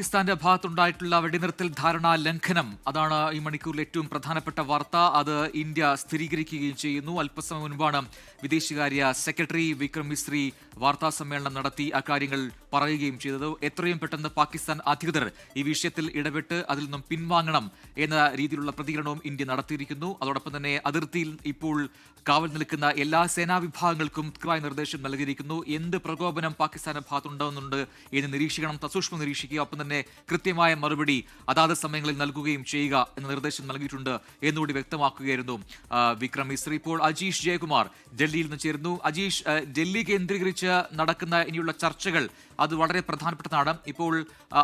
പാകിസ്ഥാന്റെ ഭാഗത്തുണ്ടായിട്ടുള്ള വെടിനിർത്തൽ ധാരണാ ലംഘനം. അതാണ് ഈ മണിക്കൂറിൽ ഏറ്റവും പ്രധാനപ്പെട്ട വാർത്ത. അത് ഇന്ത്യ സ്ഥിരീകരിക്കുകയും ചെയ്യുന്നു. അല്പസമയം മുൻപാണ് വിദേശകാര്യ സെക്രട്ടറി വിക്രം മിശ്രി വാർത്താ സമ്മേളനം നടത്തി അക്കാര്യങ്ങൾ പറയുകയും ചെയ്തത്. എത്രയും പെട്ടെന്ന് പാകിസ്ഥാൻ അധികൃതർ ഈ വിഷയത്തിൽ ഇടപെട്ട് അതിൽ നിന്നും പിൻവാങ്ങണം എന്ന രീതിയിലുള്ള പ്രതികരണവും ഇന്ത്യ നടത്തിയിരിക്കുന്നു. അതോടൊപ്പം തന്നെ അതിർത്തിയിൽ ഇപ്പോൾ കാവൽ നിൽക്കുന്ന എല്ലാ സേനാ വിഭാഗങ്ങൾക്കും കൃത്യമായ നിർദ്ദേശം നൽകിയിരിക്കുന്നു. എന്ത് പ്രകോപനം പാകിസ്ഥാന്റെ ഭാഗത്തുണ്ടാകുന്നുണ്ട് എന്ന് നിരീക്ഷിക്കണം സസൂക്ഷ്മം നിരീക്ഷിക്കുക. ഒപ്പം തന്നെ കൃത്യമായ മറുപടി അതാത് സമയങ്ങളിൽ നൽകുകയും ചെയ്യുക എന്ന നിർദ്ദേശം നൽകിയിട്ടുണ്ട് എന്നുകൂടി വ്യക്തമാക്കുകയായിരുന്നു വിക്രം മിശ്രി ഇപ്പോൾ അജീഷ് ജയകുമാർ ഡൽഹിയിൽ നിന്ന് ചേരുന്നു. അജീഷ് ഡൽഹി കേന്ദ്രീകരിച്ച് നടക്കുന്ന ഇനിയുള്ള ചർച്ചകൾ അത് വളരെ പ്രധാനപ്പെട്ടതാണ്. ഇപ്പോൾ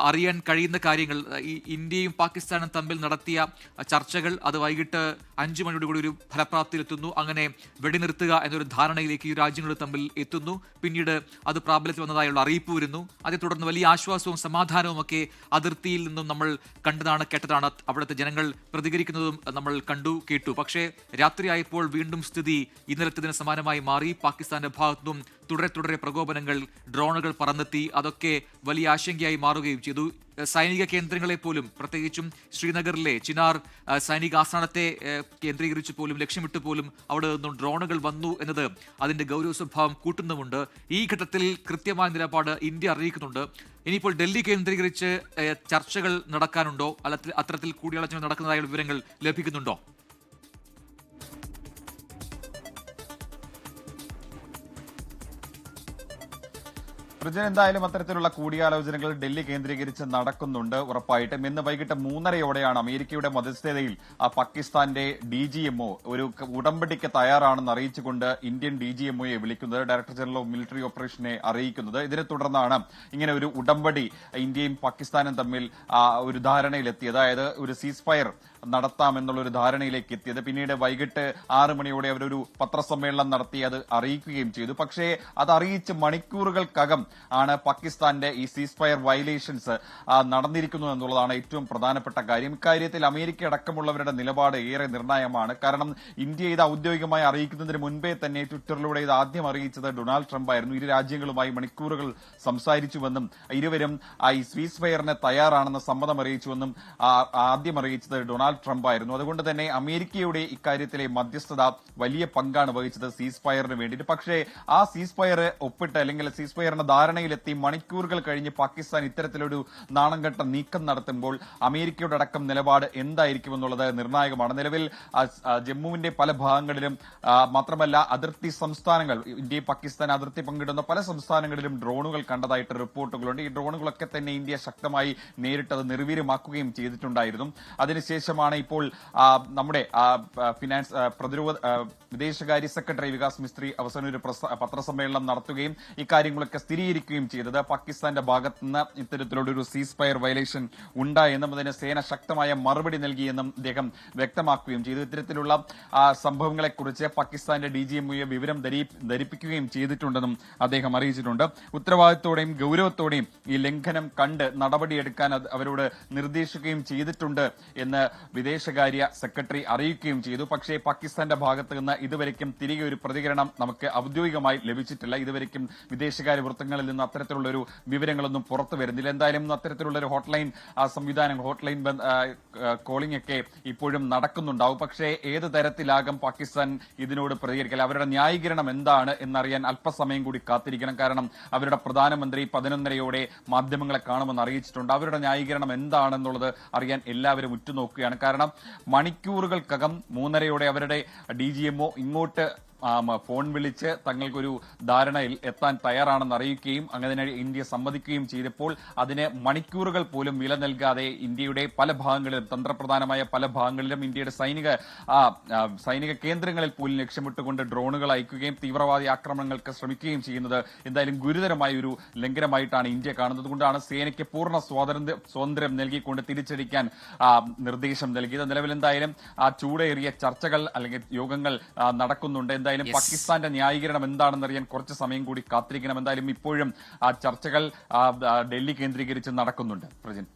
അറിയാൻ കഴിയുന്ന കാര്യങ്ങൾ ഈ ഇന്ത്യയും പാകിസ്ഥാനും തമ്മിൽ നടത്തിയ ചർച്ചകൾ അത് വൈകിട്ട് അഞ്ചു മണിയോട് കൂടി ഒരു ഫലപ്രാപ്തിയിലെത്തുന്നു അങ്ങനെ വെടിനിർത്തുക എന്നൊരു ധാരണയിലേക്ക് ഈ രാജ്യങ്ങൾ തമ്മിൽ എത്തുന്നു. പിന്നീട് അത് പ്രാബല്യത്തിൽ വന്നതായുള്ള അറിയിപ്പ് വരുന്നു. അതേ തുടർന്ന് വലിയ ആശ്വാസവും സമാധാനവും ഒക്കെ അതിർത്തിയിൽ നിന്നും നമ്മൾ കണ്ടതാണ് കേട്ടതാണ്. അവിടുത്തെ ജനങ്ങൾ പ്രതികരിക്കുന്നതും നമ്മൾ കണ്ടു കേട്ടു. പക്ഷേ രാത്രിയായപ്പോൾ വീണ്ടും സ്ഥിതി ഇന്നലത്തതിന് സമാനമായി മാറി. പാകിസ്ഥാന്റെ ഭാഗത്തുനിന്നും തുടരെ തുടരെ പ്രകോപനങ്ങൾ ഡ്രോണുകൾ പറന്നെത്തി അതൊക്കെ വലിയ ആശങ്കയായി മാറുകയും ചെയ്തു. സൈനിക കേന്ദ്രങ്ങളെ പോലും പ്രത്യേകിച്ചും ശ്രീനഗറിലെ ചിനാർ സൈനിക ആസ്ഥാനത്തെ കേന്ദ്രീകരിച്ച് പോലും ലക്ഷ്യമിട്ട് പോലും അവിടെ നിന്നും ഡ്രോണുകൾ വന്നു എന്നത് അതിന്റെ ഗൗരവ സ്വഭാവം കൂട്ടുന്നുമുണ്ട്. ഈ ഘട്ടത്തിൽ കൃത്യമായ നിലപാട് ഇന്ത്യ അറിയിക്കുന്നുണ്ട്. ഇനിയിപ്പോൾ ഡൽഹി കേന്ദ്രീകരിച്ച് ചർച്ചകൾ നടക്കാനുണ്ടോ? അല്ല അത്തരത്തിൽ കൂടിയാലോചന നടക്കുന്നതായുള്ള വിവരങ്ങൾ ലഭിക്കുന്നുണ്ടോ? പ്രജൻ എന്തായാലും അത്തരത്തിലുള്ള കൂടിയാലോചനകൾ ഡൽഹി കേന്ദ്രീകരിച്ച് നടക്കുന്നുണ്ട് ഉറപ്പായിട്ടും. ഇന്ന് വൈകിട്ട് മൂന്നരയോടെയാണ് അമേരിക്കയുടെ മധ്യസ്ഥതയിൽ ആ പാകിസ്ഥാന്റെ ഡി ജി എംഒ ഒരു ഉടമ്പടിക്ക് തയ്യാറാണെന്ന് അറിയിച്ചുകൊണ്ട് ഇന്ത്യൻ ഡി ജി എംഒയെ വിളിക്കുന്നത് ഡയറക്ടർ ജനറൽ ഓഫ് മിലിറ്ററി ഓപ്പറേഷനെ അറിയിക്കുന്നത്. ഇതിനെ തുടർന്നാണ് ഇങ്ങനെ ഒരു ഉടമ്പടി ഇന്ത്യയും പാകിസ്ഥാനും തമ്മിൽ ഒരു ധാരണയിലെത്തിയത്. അതായത് ഒരു സീസ് ഫയർ നടത്താമെന്നുള്ള ഒരു ധാരണയിലേക്ക് എത്തിയത് പിന്നീട് വൈകിട്ട് ആറ് മണിയോടെ അവരൊരു പത്രസമ്മേളനം നടത്തി അത് അറിയിക്കുകയും ചെയ്തു. പക്ഷേ അത് അറിയിച്ച് മണിക്കൂറുകൾക്കകം ആണ് പാകിസ്ഥാന്റെ ഈ സീസ് ഫയർ വയലേഷൻസ് നടന്നിരിക്കുന്നു എന്നുള്ളതാണ് ഏറ്റവും പ്രധാനപ്പെട്ട കാര്യം. ഇക്കാര്യത്തിൽ അമേരിക്ക അടക്കമുള്ളവരുടെ നിലപാട് ഏറെ നിർണായകമാണ്. കാരണം ഇന്ത്യ ഇത് ഔദ്യോഗികമായി അറിയിക്കുന്നതിന് മുൻപേ തന്നെ ട്വിറ്ററിലൂടെ ഇത് ആദ്യം അറിയിച്ചത് ഡൊണാൾഡ് ട്രംപ് ആയിരുന്നു. ഇരു രാജ്യങ്ങളുമായി മണിക്കൂറുകൾ സംസാരിച്ചുവെന്നും ഇരുവരും ഈ സീസ് ഫയറിന് തയ്യാറാണെന്ന് സമ്മതം അറിയിച്ചുവെന്നും ആദ്യം അറിയിച്ചത് ഡൊണാൾഡ് ട്രംപ് ആയിരുന്നു അതുകൊണ്ട് തന്നെ അമേരിക്കയുടെ ഇക്കാര്യത്തിലെ മധ്യസ്ഥത വലിയ പങ്കാണ് വഹിച്ചത് സീസ് ഫയറിന് വേണ്ടിയിട്ട്. പക്ഷേ ആ സീസ് ഫയർ ഒപ്പിട്ട് അല്ലെങ്കിൽ സീസ് ഫയറിന്റെ ധാരണയിലെത്തി മണിക്കൂറുകൾ കഴിഞ്ഞ് പാകിസ്ഥാൻ ഇത്തരത്തിലൊരു നാണംകെട്ട നീക്കം നടത്തുമ്പോൾ അമേരിക്കയുടെ അടക്കം നിലപാട് എന്തായിരിക്കും എന്തായിരിക്കുമെന്നുള്ളത് നിർണായകമാണ്. നിലവിൽ ജമ്മുവിന്റെ പല ഭാഗങ്ങളിലും മാത്രമല്ല അതിർത്തി സംസ്ഥാനങ്ങൾ ഇന്ത്യയും പാകിസ്ഥാൻ അതിർത്തി പങ്കിടുന്ന പല സംസ്ഥാനങ്ങളിലും ഡ്രോണുകൾ കണ്ടതായിട്ട് റിപ്പോർട്ടുകളുണ്ട്. ഈ ഡ്രോണുകളൊക്കെ തന്നെ ഇന്ത്യ ശക്തമായി നേരിട്ടത് നിർവീര്യമാക്കുകയും ചെയ്തിട്ടുണ്ടായിരുന്നു. അതിനുശേഷമാണ് ഇപ്പോൾ നമ്മുടെ ഫിനാൻസ് പ്രതിരോധ വിദേശകാര്യ സെക്രട്ടറി വികാസ് മിസ്ത്രി അവസാനം ഒരു പത്രസമ്മേളനം നടത്തുകയും ഇക്കാര്യങ്ങളൊക്കെ സ്ഥിരീകരിക്കുകയും ചെയ്തത് പാകിസ്ഥാന്റെ ഭാഗത്ത് നിന്ന് ഇത്തരത്തിലുള്ള ഒരു സീസ് ഫയർ വയലേഷൻ ഉണ്ടായെന്നും അതിന് സേന ശക്തമായ മറുപടി നൽകിയെന്നും അദ്ദേഹം വ്യക്തമാക്കുകയും ചെയ്തു. ഇത്തരത്തിലുള്ള സംഭവങ്ങളെക്കുറിച്ച് പാകിസ്ഥാന്റെ ഡി ജി എംഒയെ വിവരം ധരി- ധരിപ്പിക്കുകയും ചെയ്തിട്ടുണ്ടെന്നും അദ്ദേഹം അറിയിച്ചിട്ടുണ്ട്. ഉത്തരവാദിത്തോടെയും ഗൌരവത്തോടെയും ഈ ലംഘനം കണ്ട് നടപടിയെടുക്കാൻ അവരോട് നിർദ്ദേശിക്കുകയും ചെയ്തിട്ടുണ്ട് എന്ന് വിദേശകാര്യ സെക്രട്ടറി അറിയിക്കുകയും ചെയ്തു. പക്ഷേ പാകിസ്ഥാന്റെ ഭാഗത്ത് നിന്ന് ഇതുവരെയ്ക്കും തിരികെ ഒരു പ്രതികരണം നമുക്ക് ഔദ്യോഗികമായി ലഭിച്ചിട്ടില്ല. ഇതുവരെയ്ക്കും വിദേശകാര്യ വൃത്തങ്ങളിൽ നിന്ന് അത്തരത്തിലുള്ള ഒരു വിവരങ്ങളൊന്നും പുറത്തു വരുന്നില്ല. എന്തായാലും അത്തരത്തിലുള്ള ഒരു ഹോട്ട്ലൈൻ ആ, സംവിധാനം ഹോട്ട്ലൈൻ കോളിംഗ് ഒക്കെ ഇപ്പോഴും നടക്കുന്നുണ്ടാവും. പക്ഷേ ഏത് തരത്തിലാകും പാകിസ്ഥാൻ ഇതിനോട് പ്രതികരിക്കൽ? അവരുടെ ന്യായീകരണം എന്താണ് എന്നറിയാൻ അല്പസമയം കൂടി കാത്തിരിക്കണം. കാരണം അവരുടെ പ്രധാനമന്ത്രി പതിനൊന്നരയോടെ മാധ്യമങ്ങളെ കാണുമെന്ന് അറിയിച്ചിട്ടുണ്ട്. അവരുടെ ന്യായീകരണം എന്താണെന്നുള്ളത് അറിയാൻ എല്ലാവരും ഉറ്റുനോക്കുകയാണ്. കാരണം മണിക്കൂറുകൾക്കകം മൂന്നരയോടെ അവരുടെ ഡി ജി എംഒ ഇങ്ങോട്ട് ഫോൺ വിളിച്ച് തങ്ങൾക്കൊരു ധാരണയിൽ എത്താൻ തയ്യാറാണെന്ന് അറിയിക്കുകയും അങ്ങനെ ഇന്ത്യ സമ്മതിക്കുകയും ചെയ്തപ്പോൾ അതിന് മണിക്കൂറുകൾ പോലും വില നൽകാതെ ഇന്ത്യയുടെ പല ഭാഗങ്ങളിലും തന്ത്രപ്രധാനമായ പല ഭാഗങ്ങളിലും ഇന്ത്യയുടെ സൈനിക സൈനിക കേന്ദ്രങ്ങളിൽ പോലും ലക്ഷ്യമിട്ടുകൊണ്ട് ഡ്രോണുകൾ അയക്കുകയും തീവ്രവാദി ആക്രമണങ്ങൾക്ക് ശ്രമിക്കുകയും ചെയ്യുന്നത് എന്തായാലും ഗുരുതരമായ ഒരു ലംഘനമായിട്ടാണ് ഇന്ത്യ കാണുന്നത്. കൊണ്ടാണ് സേനയ്ക്ക് പൂർണ സ്വാതന്ത്ര്യ സ്വാതന്ത്ര്യം നൽകിക്കൊണ്ട് തിരിച്ചടിക്കാൻ നിർദ്ദേശം നൽകിയത്. നിലവിൽ എന്തായാലും ആ ചൂടേറിയ ചർച്ചകൾ അല്ലെങ്കിൽ യോഗങ്ങൾ നടക്കുന്നുണ്ട്. എന്തായാലും പാകിസ്ഥാന്റെ ന്യായീകരണം എന്താണെന്ന് അറിയാൻ കുറച്ച് സമയം കൂടി കാത്തിരിക്കണം. എന്തായാലും ഇപ്പോഴും ആ ചർച്ചകൾ ഡൽഹി കേന്ദ്രീകരിച്ച് നടക്കുന്നുണ്ട്. പ്രജിൻ.